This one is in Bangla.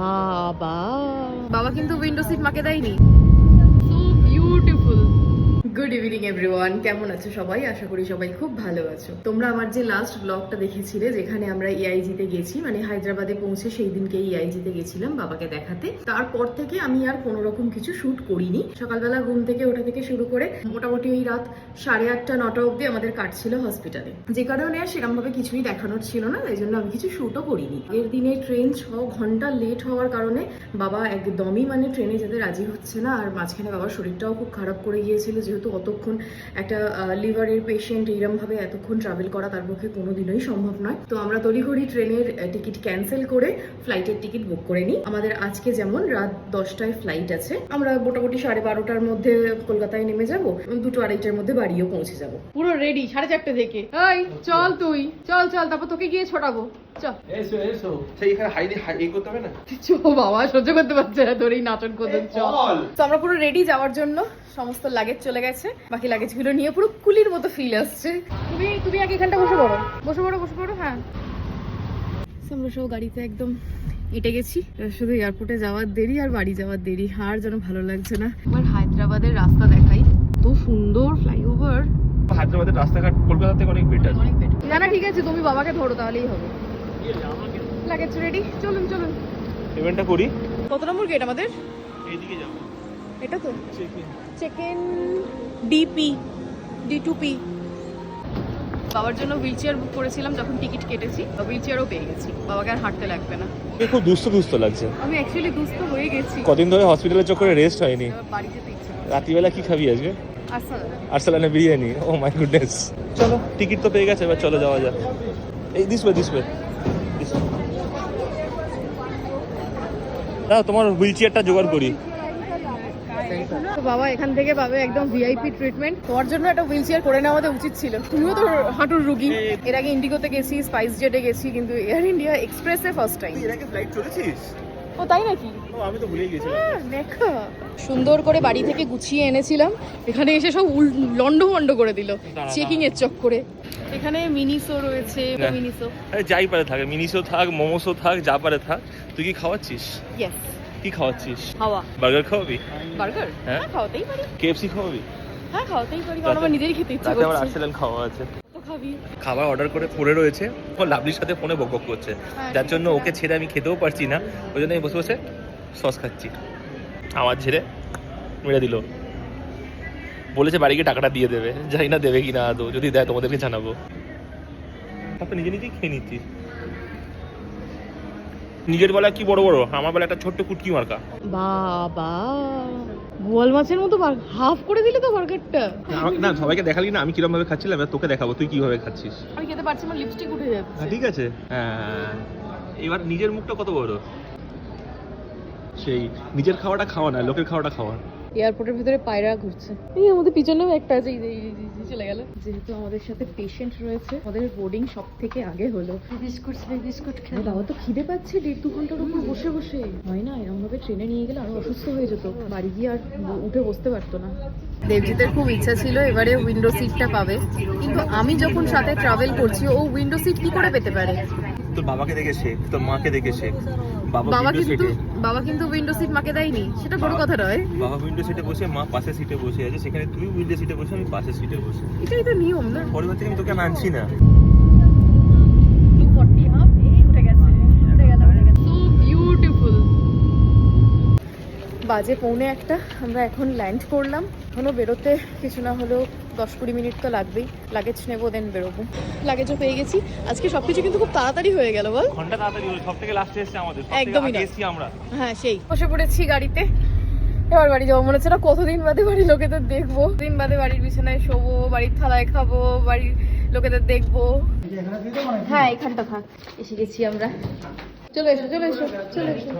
বাবা। বাবা কিন্তু উইন্ডো সিট মাকে দেয়নি। So beautiful good evening everyone কেমন আছো সবাই? আশা করি সবাই খুব ভালো আছো। তোমরা আমার যে লাস্ট ব্লগটা দেখেছিলে, যেখানে আমরা ইআইজি তে গেছি মানে হায়দ্রাবাদে পৌঁছে সেই দিনকে ইআইজিতে গেছিলাম বাবাকে দেখাতে। তারপর থেকে আমি আর কোনো রকম কিছু শুট করিনি। সকালবেলা ঘুম থেকে ওঠা থেকে শুরু করে মোটামুটি ওই রাত সাড়ে আটটা, নটা অবধি আমাদের কাটছিল হসপিটালে যে কারণে আর সেরকম ভাবে কিছুই দেখানোর ছিল না, তাই জন্য আমি কিছু শুটও করিনি। এর দিনে ট্রেন ছ ঘণ্টা লেট হওয়ার কারণে বাবা একদমই মানে ট্রেনে যেতে রাজি হচ্ছে না, আর মাঝখানে বাবার শরীরটাও খুব খারাপ করে গিয়েছিল, যেহেতু অতক্ষণ একটা লিভারের পেশেন্ট এইরমভাবে এতক্ষণ ট্রাভেল করা তার পক্ষে কোনোদিনই সম্ভব নয়। তো আমরা তড়িঘড়ি ট্রেনের টিকিট ক্যান্সেল করে ফ্লাইটের টিকিট বুক করে নিই। আমাদের আজকে যেমন রাত দশটায় ফ্লাইট আছে আমরা মোটামুটি সাড়ে বারোটার মধ্যে কলকাতায় নেমে যাব দুটো আড়াইটার মধ্যে বাড়িও পৌঁছে যাব। পুরো রেডি সাড়ে চারটে থেকে। এই চল তুই চল চল তারপর তোকে গিয়ে ছোটাবো চল। এসো এসো। সেই এখানে হাই করতে হবে না? চো বাবা সহ্য করতে পারছে না তোর এই নাটক করতে চল। চল তো আমরা পুরো রেডি যাওয়ার জন্য সমস্ত লাগেজ চলে গেছে। বাকি লাগেজগুলো নিয়ে পুরো কুলির মতো ফিল আসছে। তুমি তুমি আগে এখানটা বসে পড়ো। বসে পড়ো বসে পড়ো হ্যাঁ। আমরা সব গাড়িতে একদম এটে গেছি। শুধু এয়ারপোর্টে যাওয়ার দেরি আর বাড়ি যাওয়ার দেরি। আর যেন ভালো লাগছে না। আমার হায়দ্রাবাদের রাস্তা দেখাই। তো সুন্দর ফ্লাইওভার হায়দ্রাবাদের রাস্তাঘাট কলকাতা থেকে অনেক বেটার না না ঠিক আছে তুমি বাবাকে ধরো তাহলেই হবে। লাগেজ রেডি চলুন চলুন। পেমেন্টটা করি। কত নম্বর গেট আমাদের? এইদিকে যাব। এটা তো? Check in DP D two P বাবার জন্য হুইল চেয়ার বুক করেছিলাম যখন টিকিট কেটেছি হুইল চেয়ারও পেয়ে গেছি। বাবাকে আর হাঁটতে লাগবে না। খুব দুস্থ দুস্থ লাগছে। আমি অ্যাকচুয়ালি দুস্থ হয়ে গেছি। কদিন ধরে হসপিটালের চক্করে রেস্ট হয়নি। এবার বাড়ি যেতে রাত্রিবেলা কি খাবি আজকে? আরসালানে। বিরিয়ানি। ও মাই গুডনেস চলো টিকিট তো পেয়ে গেছে এবার চলো যাওয়া যাক। এই দিস ওয়ে দিস ওয়ে না তোমার হুইল চেয়ারটা জোগাড় করি। তো বাবা এখান থেকে পাবে একদম ভিআইপি ট্রিটমেন্ট তোমার জন্য একটা হুইল চেয়ার করে নেওয়া উচিত ছিল। তুমিও তো হাঁটুর রুগী। এর আগে ইন্ডিগোতে গেছি স্পাইস জেটে গেছি কিন্তু এয়ার ইন্ডিয়া এক্সপ্রেসে ফার্স্ট টাইম এর আগে ফ্লাইট চলেছিস ও তাই নাকি? আমি তো ভুলেই গেছিলাম। সুন্দর করে বাড়ি থেকে গুছিয়ে এনেছিলাম। এখানে এসে সব লন্ড ভন্ড করে দিল। চেকিং এর চক্করে এখানে মিনিসো রয়েছে। মিনিসো আরে যাই পারে থাক মিনিসও থাক মোমোসও থাক যা পারে থাক। তুই কি খাওয়াচ্ছিস? ইয়েস কি খাওয়াচ্ছিস? হাওয়া। বার্গার খাওয়াবি? বার্গার? হ্যাঁ। হ্যাঁ খাওয়াতেই পারি। কেএফসি খাওয়াবি? হ্যাঁ খাওয়াতেই পারি। কারণ আমার নিজেরই খেতে ইচ্ছে করছে। আর্সেলান খাওয়া আছে। খাবার অর্ডার করে পড়ে রয়েছে। ও লাভলির সাথে ফোনে বক বক করছে। হ্যাঁ, যার জন্য ওকে ছেড়ে আমি খেতেও পারছি না। ওই জন্য আমি বসে বসে সস খাচ্ছি। আমার ছেড়ে মেরে দিল। বলেছে বাড়ি গিয়ে টাকাটা দিয়ে দেবে। জানি না দেবে কি না আদৌ। যদি দেয় তোমাদেরকে জানাব। তারপর নিজে নিজেই খেয়ে নিচ্ছি নিজের বেলা কি বড় বড়? আমার বেলা একটা ছোট্ট কুটকি মার্কা। বাবা। গোয়াল মাছের মতো হাফ করে দিলে তো বার্গারটা। না সবাইকে দেখালি না আমি কিরম ভাবে খাচ্ছিলাম এবার তোকে দেখাবো তুই কীভাবে খাচ্ছিস। আমি খেতে পারছি আমার লিপস্টিক উঠে হ্যাঁ যাচ্ছে ঠিক আছে। হ্যাঁ। এবার নিজের মুখটা কত বড়? সেই নিজের খাওয়াটা খাওয়া না লোকের খাওয়াটা খাওয়া। এয়ারপোর্টের ভিতরে পায়রা ঘুরছে। এই আমাদের পিছনেও একটা আছে। এই যে- এই যে- এই যে চলে গেল। যেহেতু আমাদের সাথে পেশেন্ট রয়েছে আমাদের বোর্ডিং সব থেকে আগে হলো। বিস্কুট বিস্কুট খাই বাবা তো খিদে পাচ্ছে। দেড় দু ঘণ্টার উপর বসে বসে। হয় না এরকম ভাবে ট্রেনে নিয়ে গেলে আরও অসুস্থ হয়ে যেত। বাড়ি গিয়ে আর উঠে বসতে পারতো না। দেবজিতের খুব ইচ্ছা ছিল এবারে উইন্ডো সিটটা পাবে। কিন্তু আমি যখন সাথে ট্রাভেল করছি ও উইন্ডো সিট কি করে পেতে পারে? তোর বাবাকে দেখেছে শেখ তোর মাকে দেখেছে। শেখ বাবা কিন্তু বাবা কিন্তু উইন্ডো সিট মাকে দেয়নি সেটা বড় কথা নয়। বাবা উইন্ডো সিটে বসে মা পাশে সিটে বসে আছে সেখানে তুই উইন্ডো সিটে বসে আমি পাশে সিটে বসে। এটাই তো নিয়ম না? পরিবার বার থেকে আমি তোকে মানছি না। বাজে পৌনে একটা আমরা এখন ল্যান্ড করলাম। এখনও বেরোতে কিছু না হলেও দশ কুড়ি মিনিট তো লাগবেই। লাগেজ নেব দেন বেরোবো। লাগেজও পেয়ে গেছি। আজকে সবকিছু কিন্তু খুব তাড়াতাড়ি হয়ে গেল বল। ঘণ্টা তাড়াতাড়ি হলো সব থেকে লাস্টে এসেছে আমাদের একদমই না। আমরা। হ্যাঁ সেই। বসে পড়েছি গাড়িতে। এবার বাড়ি যাব। মনে হচ্ছে না কতদিন বাদে বাড়ির লোকেদের দেখব। দিন বাদে বাড়ির বিছানায় শোবো বাড়ির থালায় খাব বাড়ির লোকেদের দেখব। হ্যাঁ এখানটা থাক। এসে গেছি আমরা। চলে এসো চলে এসো চলে এসো।